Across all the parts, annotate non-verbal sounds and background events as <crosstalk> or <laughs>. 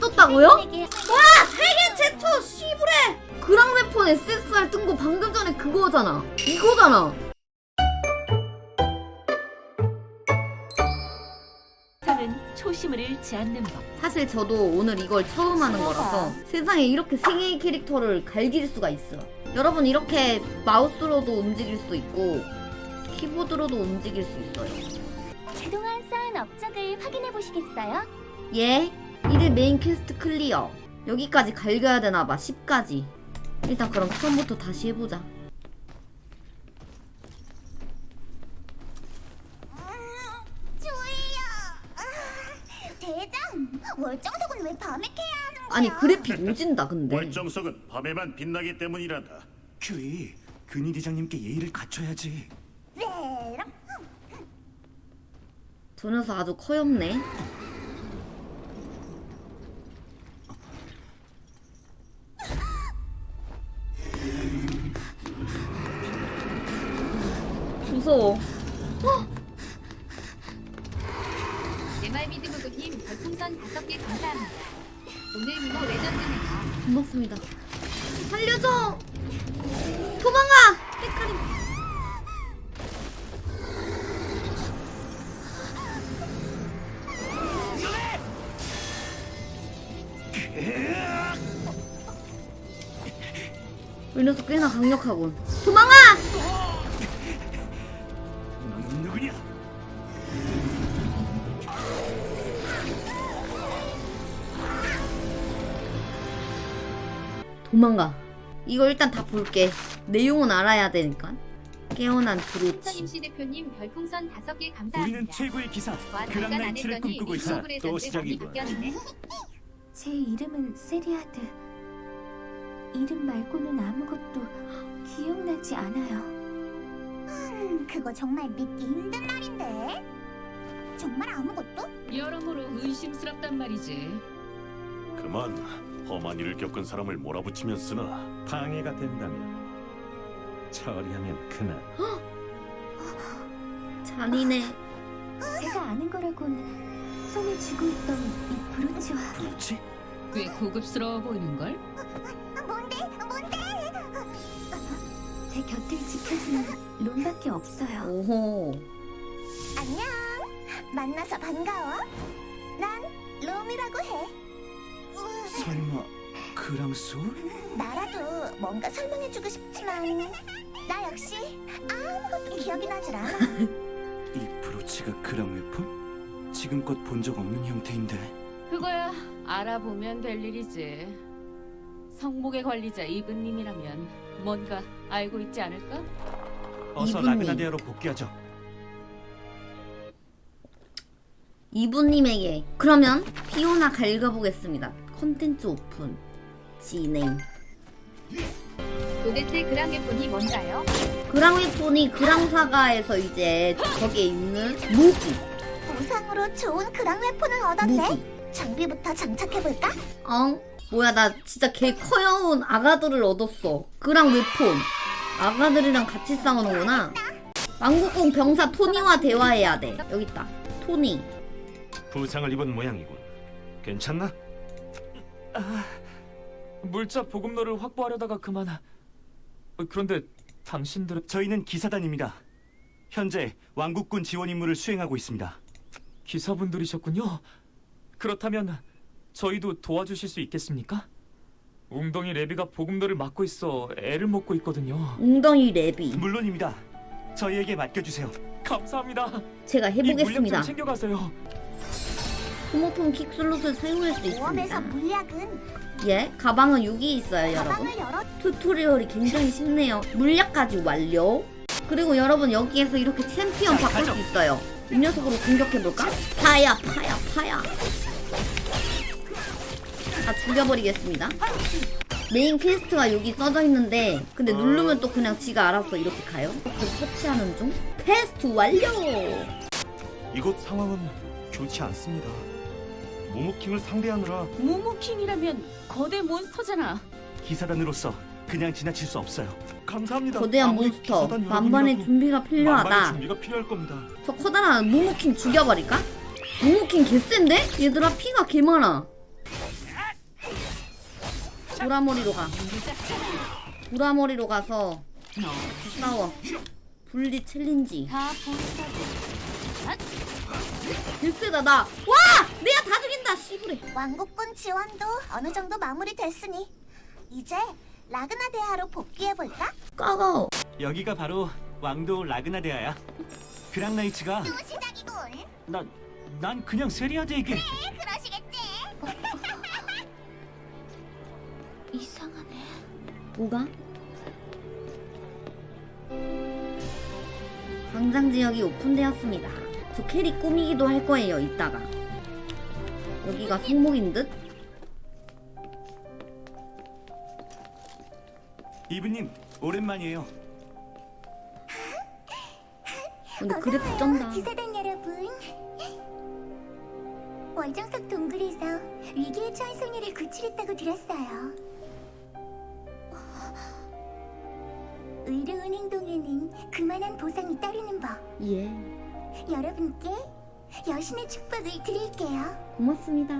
떴다고요? 와! 세계 최초 씨부레! 그랑 웨폰 SSR 뜬 거 방금 전에 그거잖아. 이거잖아. 저는 초심을 잃지 않는 법. 사실 저도 오늘 이걸 처음 하는 거라서 세상에 이렇게 생애 캐릭터를 갈길 수가 있어. 여러분 이렇게 마우스로도 움직일 수 있고 키보드로도 움직일 수 있어요. 그동안 쌓은 업적을 확인해 보시겠어요? 예. 1일 메인 퀘스트 클리어. 여기까지 갈겨야 되나봐. 10까지. 일단 그럼 처음부터 다시 해보자. 대장, 월정석은 왜 밤에 캐야 하는 거야? 아니 그래픽 오진다 근데. 월정석은 밤에만 빛나기 때문이란다. 큐이 근위 대장님께 예의를 갖춰야지. 왜랑? 저 녀석 아주 커엽네. 고맙습니다. 살려줘! 도망가! 헤카림. 이 녀석 꽤나 강력하군. 도망가! 도망가. 이거 일단 다 볼게. 내용은 알아야 되니까. 깨어난 브로치. 서임씨 대표님 별풍선 다섯 개 우리는 감사합니다. 최고의 기사 와 잠깐 안 그랑나이츠를 했더니 꿈꾸고 있어. 또 시작이군. 바뀌었네. 제 이름은 세리아드. 이름 말고는 아무것도 기억나지 않아요. 음, 그거 정말 믿기 힘든 말인데. 정말 아무것도? 여러모로 의심스럽단 말이지. 그만 험한 일을 겪은 사람을 몰아붙이면 쓰나 방해가 된다면 처리하면 그만. 잔인해. 제가 아는 거라곤 손에 쥐고 있던 이 브로치와 그렇지? 꽤 고급스러워 보이는걸? 뭔데? 뭔데? 제 곁을 지켜주는 론밖에 없어요. 오호. 안녕. 만나서 반가워. 난 롬이라고 해. 설마 그랑솔? 나라도 뭔가 설명해주고 싶지만 나 역시 아무것도 기억이 나질 않아. <laughs> 이 브로치가 그랑 웨폰? 지금껏 본 적 없는 형태인데 그거야 알아보면 될 일이지. 성목의 관리자 이브님이라면 뭔가 알고 있지 않을까? 어서 이분님. 라그나데아로 복귀하죠. 이분님에게. 그러면 피오나 갈가보겠습니다. 컨텐츠 오픈. 진행. 도대체 그랑의 이 뭔가요? 그랑웨폰이 그랑사가에서 이제 거기에 있는 무기. 보상으로 좋은 그랑 웨폰을 얻었네. 무기. 장비부터 장착해볼까? 어? 뭐야 나 진짜 개 커여운 아가들을 얻었어 그랑 웨폰 아가들이랑 같이 싸우는구나 왕국공 병사 토니와 대화해야 돼 여기 있다 토니 부상을 입은 모양이군. 괜찮나? 물자 보급로를 확보하려다가 그만. 어, 그런데 당신들은 저희는 기사단입니다. 현재 왕국군 지원 임무를 수행하고 있습니다. 기사분들이셨군요. 그렇다면 저희도 도와주실 수 있겠습니까? 웅덩이 레비가 보급로를 막고 있어 애를 먹고 있거든요. 웅덩이 레비 물론입니다. 저희에게 맡겨주세요. 감사합니다. 제가 이 해보겠습니다 좀 챙겨가세요. 소모품 킥슬롯을 사용할 수 있습니다. 물약은 예 가방은 6이 있어요 여러분. 튜토리얼이 굉장히 쉽네요. 물약까지 완료. 그리고 여러분 여기에서 이렇게 챔피언 바꿀 수 있어요. 이 녀석으로 공격해볼까? 파야 파야 파야. 다 죽여버리겠습니다. 메인 퀘스트가 여기 써져 있는데 근데 누르면 또 그냥 지가 알아서 이렇게 가요? 그 터치하는 중? 퀘스트 완료! 이곳 상황은 좋지 않습니다. 모모킹을 상대하느라 모모킹이라면 거대 몬스터잖아. 기사단으로서 그냥 지나칠 수 없어요. 감사합니다. 거대한 아무리 몬스터 기사단 여러분이라도 준비가 만반의 필요하다 준비가 필요할 겁니다. 저 커다란 모모킹 죽여버릴까? 모모킹 개센데? 얘들아 피가 개 많아 보라머리로 가. 보라머리로 가서 싸워. 분리 챌린지. 다 보이사고. 글쎄다 나. 와! 내 죽인다. 씨부래. 왕국군 지원도 어느 정도 마무리됐으니 이제 라그나 대하로 복귀해 볼까? 까가. 여기가 바로 왕도 라그나데아야. 그랑나이츠가 또 시작이군 난, 난 그냥 세리아드에게 그러시겠지 <laughs> 이상하네 뭐가? 광장 지역이 오픈되었습니다. 저 캐리 꾸미기도 할 거예요, 이따가. 여기가 성목인 듯? 이브님 오랜만이에요. 근데 그래픽 쩐다. 기사단 여러분 원정석 동굴에서 위기에 처한 소녀를 구출했다고 들었어요 의로운 행동에는 그만한 보상이 따르는 법 예. 여러분께 여신의 축복을 드릴게요 고맙습니다.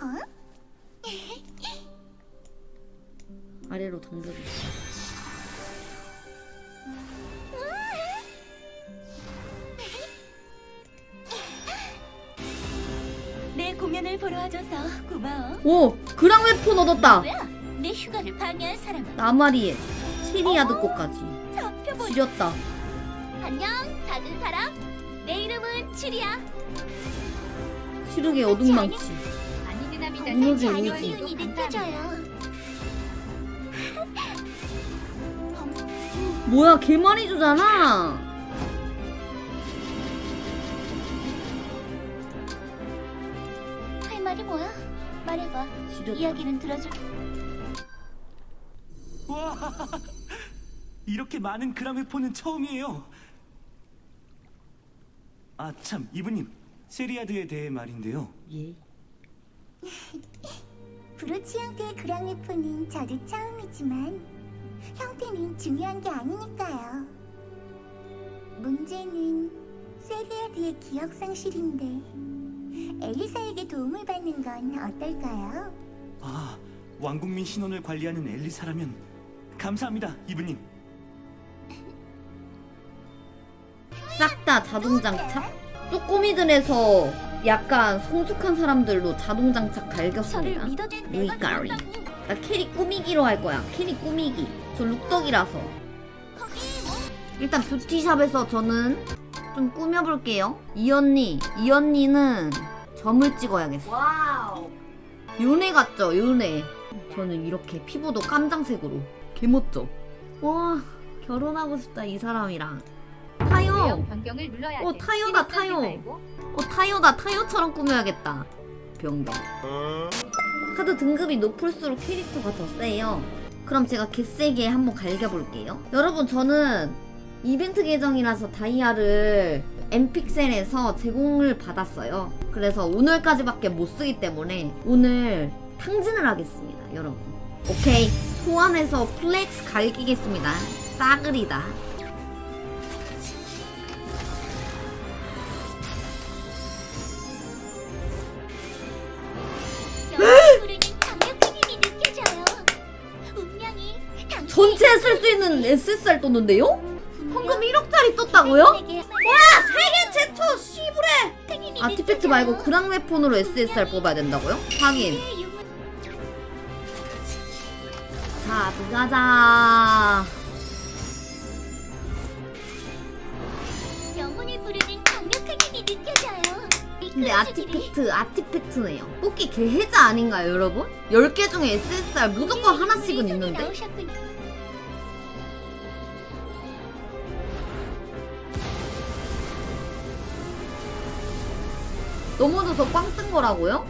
어? <laughs> 아래로 던져줘. 내 공연을 보러 와줘서 고마워 오! 그랑 웨폰 얻었다! 뭐야? 내 휴가를 방해한 사람은 나마리에 시리아드 꽃까지. 잡혀보 지렸다. 안녕 작은 사람 내 이름은 치리야 시르게 어둠망치. 생 무너지. 기운이 느껴져요 뭐야, 개 많이 주잖아! 할 말이 뭐야? 말해봐 지렸다. 이야기는 들어줄 와 이렇게 많은 그랑웨폰은 처음이에요. 아 참 이브님 세리아드에 대해 말인데요. 예. 브로치 형태의 그랑웨폰은 저도 처음이지만 형태는 중요한 게 아니니까요. 문제는 세리아드의 기억 상실인데 엘리사에게 도움을 받는 건 어떨까요? 아 왕국민 신원을 관리하는 엘리사라면 감사합니다 이브님. 싹 다 자동장착? 쪼꼬미들에서 약간 성숙한 사람들로 자동장착 갈겼습니다. 루이가리. 나 캐리 꾸미기로 할 거야. 캐리 꾸미기. 저 룩덕이라서. 일단 뷰티샵에서 저는 좀 꾸며볼게요. 이 언니, 이 언니는 점을 찍어야겠어. 와우. 요네 같죠, 요네. 저는 이렇게 피부도 깜장색으로. 개멋져. 와, 결혼하고 싶다, 이 사람이랑. 타요. 변경을 눌러야 어, 돼. 타요다, 타요. 어, 타요다, 타요처럼 꾸며야겠다. 변경. 카드 등급이 높을수록 캐릭터가 더 세요. 그럼 제가 개세게 한번 갈겨볼게요. 여러분, 저는 이벤트 계정이라서 다이아를 엠픽셀에서 제공을 받았어요. 그래서 오늘까지밖에 못 쓰기 때문에 오늘 탕진을 하겠습니다, 여러분. 오케이. 소환해서 플렉스 갈기겠습니다. 싸그리다. SSR 떴는데요? 방금 1억짜리 떴다고요? 와! 세계 최초 씨부레! 아티팩트 말고 그랑 웨폰으로 SSR 뽑아야 된다고요? 확인. 자, 들어가자. 영혼을 부르는 강력한 힘이 느껴져요. 근데 아티팩트, 아티팩트네요. 뽑기 개해자 아닌가요, 여러분? 10개 중에 SSR 무조건 하나씩은 있는데? 나오셨군요. 넘어져서 빵 뜬 거라고요?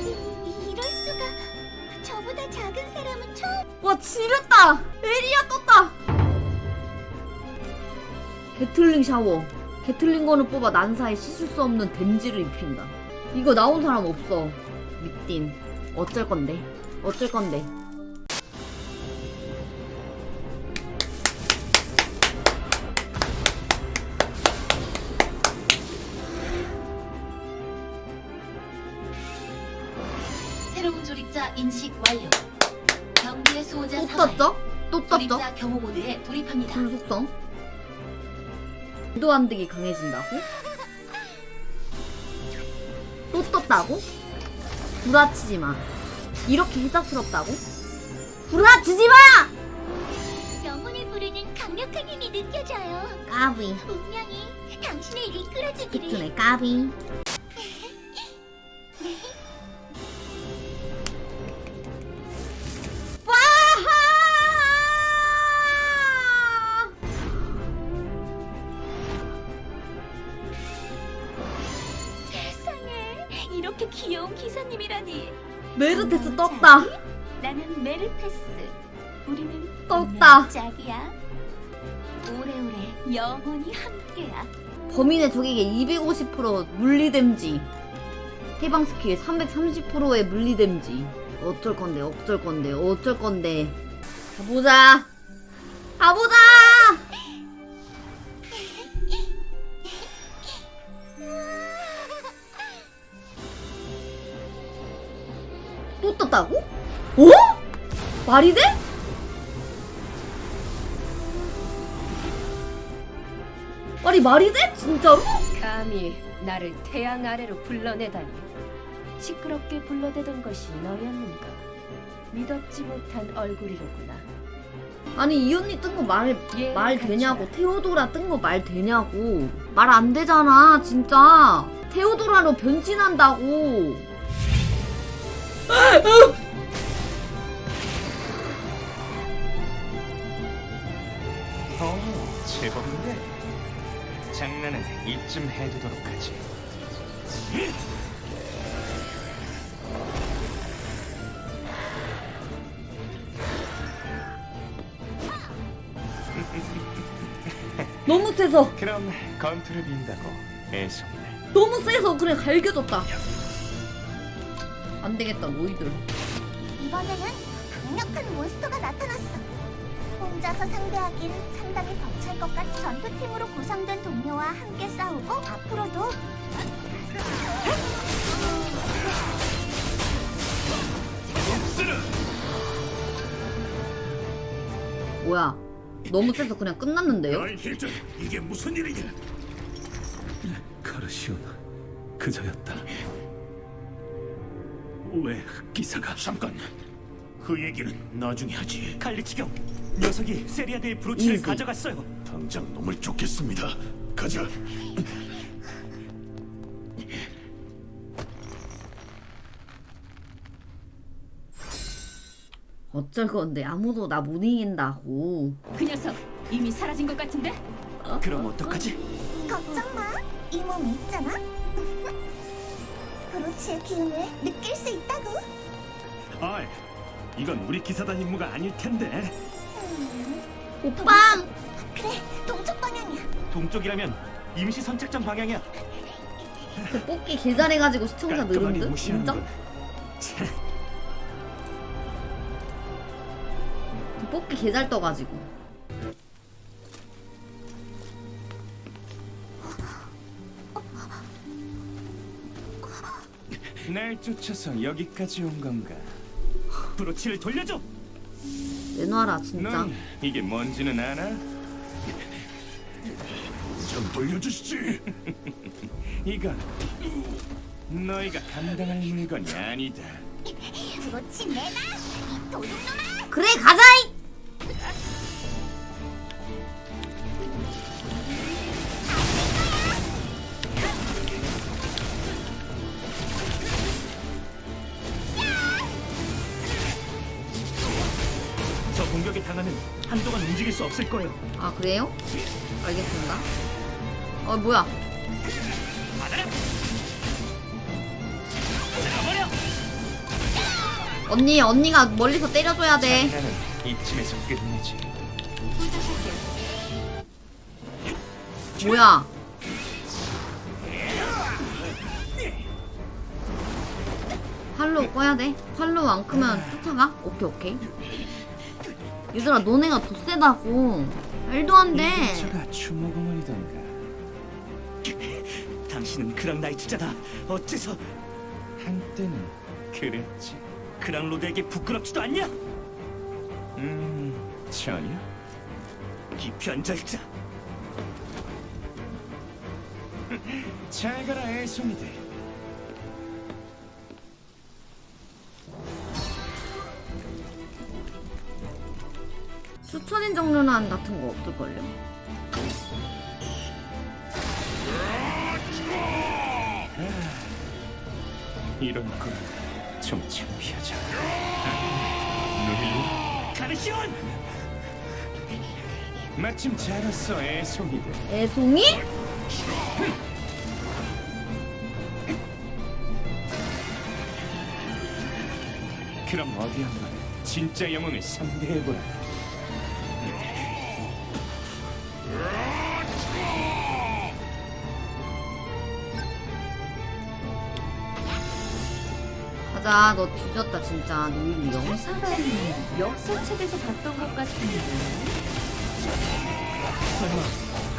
이- 이럴 수가. 저보다 작은 사람은 처음. 와 지렸다! 에리야 떴다! 게틀링 샤워. 게틀링 건을 뽑아 난사에 씻을 수 없는 댐지를 입힌다. 이거 나온 사람 없어 미띤 어쩔 건데? 어쩔 건데 돌입자 경호 모드에 돌입합니다. 불 속성 유도한득이 강해진다고? 또 떴다고? 구라치지 마 이렇게 해답스럽다고? 구라치지 마! 영혼을 부르는 강력한 힘이 느껴져요. 까비 운명이 당신을 이끌어주기를. 그투네 까비 범인의 적에게 250% 물리 데미지 해방 스킬 330%의 물리 데미지 어쩔 건데 어쩔 건데 어쩔 건데 가보자 가보자 또 떴다고? 어? 말이 돼? 아니 말이 돼? 진짜로? 감히 나를 태양 아래로 불러내다니 시끄럽게 불러대던 것이 너였는가 믿었지 못한 얼굴이로구나 아니 이 언니 뜬 거 말 예, 말. 되냐고 테오도라 뜬 거 말 되냐고 말 안 되잖아 진짜 테오도라로 변신한다고 어, 제법인데. 장난은 이쯤 해두도록 하지. 너무 세서 그럼 건투를 빈다고 애송이네. 너무 세서 그래 갈겨졌다 안 되겠다 너희들 이번에는 강력한 몬스터가 나타났어. 혼자서 상대하긴 상당히 벅찰 것 같은 전투팀으로 구성된 동료와 함께 싸우고 앞으로도 뭐야 너무 세서 그냥 끝났는데요? 야이 힐전 이게 무슨 일이냐? 카르시온 그저였다. 왜 흑기사가 잠깐. 그 얘기는 나중에 하지. 칼리치경 녀석이 세리아드의 브로치를 이지. 가져갔어요. 당장 놈을 쫓겠습니다. 가자. 어쩔 건데 아무도 나 못 이긴다고 그 녀석 이미 사라진 것 같은데? 그럼 어떡하지? 걱정 마. 이 몸이 있잖아. <laughs> 브로치의 기운을 느낄 수 있다고. 아이, 이건 우리 기사단 임무가 아닐 텐데. 음, 오빠 그래, 동쪽 방향이야. 동쪽이라면 임시 선착장 방향이야. 그 뽑기 개 잘해가지고 시청자 깔끔하게 늘은 듯? 무시하는 진짜? 건. 그 뽑기 개잘 떠가지고 날 쫓아서 여기까지 온 건가? 브로치를 돌려줘. 내놔라 진짜 넌 이게 뭔지는 아나? 좀 돌려주시지. <laughs> 이건 너희가 감당할 물건이 아니다. 브로치 내놔. 이 도둑놈아. 그래 가자 이 저 공격에 당하면 한동안 움직일 수 없을 거예요. 아 그래요? 알겠습니다 어 뭐야 언니 언니가 멀리서 때려줘야 돼 나는 이쯤에서 끝내지. 뭐야 활로 꺼야 돼? 활로 안 크면 쫓아가? 오케이 오케이 얘들아 너네가 더 세다고 말도 안돼 저가 추모공원이던가. 당신은 그랑나이트자다. 어째서 한때는 그랬지. 그랑 로드에게 부끄럽지도 않냐? 음, 전혀. 이 변절자. <laughs> 잘 가라 애송이들. 추천인 정류난 같은 거 없을걸요? 이런 걸좀 창피하자. 누리 가르시온! 마침 잘 왔어 애송이들. 애송이? 그럼 어디 한번 진짜 영웅을 상대해보라. 가자 너 뒤졌다 진짜 놀리요 사람이 역사책에서 봤던 것 같은데. 설마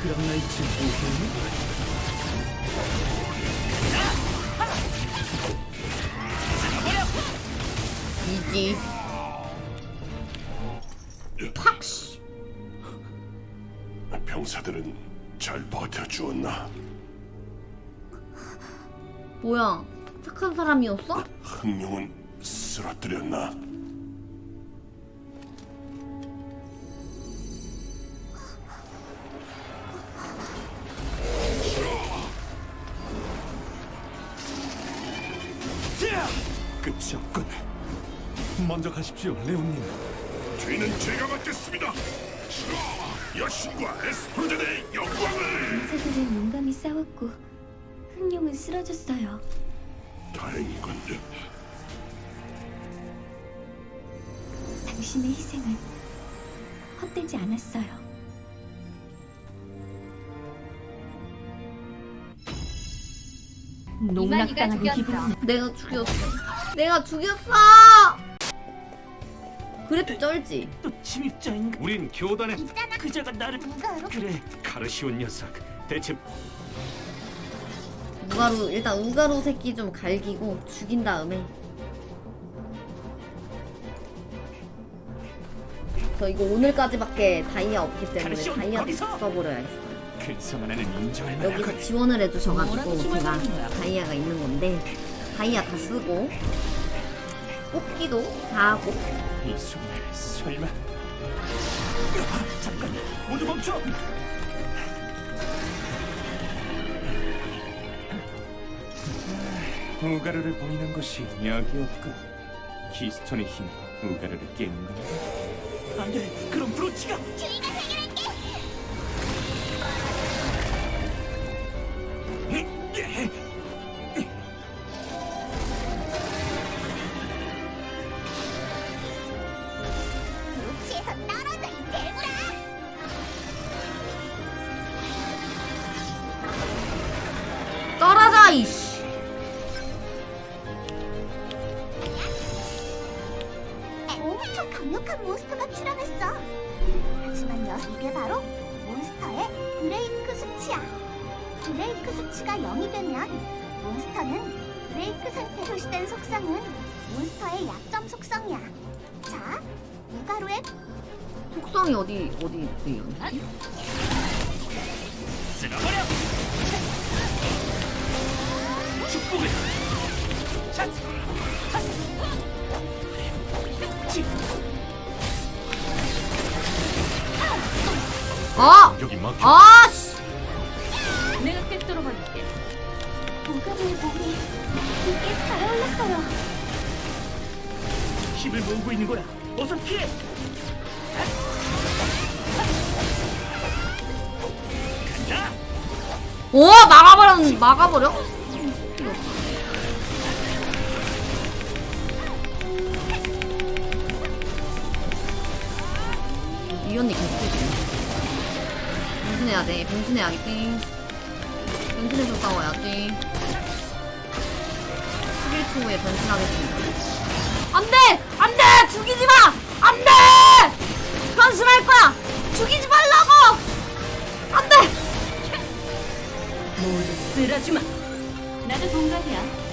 그런 나이츠 모르니? 이지 팍씨 병사들은 잘 버텨주었나? 뭐야 착한 사람이었어? 흥룡은 쓰러뜨렸나? 끝이 없군. 먼저 가십시오, 레온님. 뒤는 제가 맡겠습니다. 여신과 에스프로젠의 영광을 용사들은 용감히 싸웠고 흥룡은 쓰러졌어요. 다행이군. 당신의 희생은 헛되지 않았어요. 이만희가 농락당한 죽였어. 기분. 내가 죽였어 내가 죽였어 그래도 쩔지 또 침입자인가? 우린 교단에 그자가 나를 누가로? 그래 가르시온 녀석. 대체 우가루 일단 우가루 새끼 좀 갈기고 죽인 다음에 저 이거 오늘까지밖에 다이아 없기 때문에 다이아! 써버려야겠어요 근성 하나는 인정할 여기서. 지원을 해주셔가지고 제가? 다이아가 있는 건데 다이아 다 쓰고 뽑기도 다 하고 이 순간 설마 잠깐 모두 멈춰 우가르를 보이는 곳이 여기였고 키스톤의 힘이 우가르를 깨는 건가? 안돼 그럼 브로치가 샷 아! 여기 막혀. 아씨 내가 꿰뚫어 버릴게. 우가루의 몸이 이게 달아올랐어요. 힘을 모으고 있는 거야 어서 피해 간다 오 막아버려 막아버려 이 언니 개쓰지 변신해야 돼 변신해야겠지. 변신해서 싸워야지. 11초 후에 변신하겠습니다 안 돼! 안 돼! 죽이지 마! 안 돼! 변신할 거야! 죽이지 말라고! 안 돼! 모두 쓰러주마. 나도 동감이야.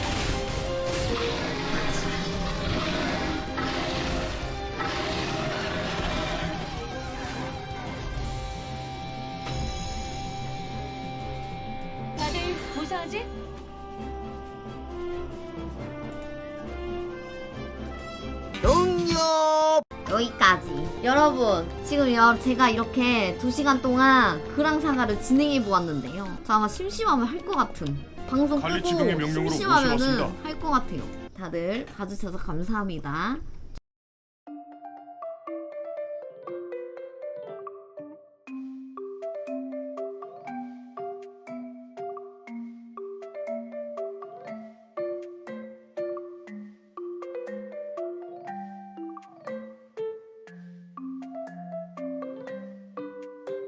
여기까지. 여러분, 지금 여, 제가 이렇게 2시간 동안 그랑사가를 진행해 보았는데요. 저 아마 심심하면 할 것 같은. 방송 관리 끄고 지명의 명령으로 심심하면은 모시왔습니다. 할 것 같아요. 다들 봐주셔서 감사합니다.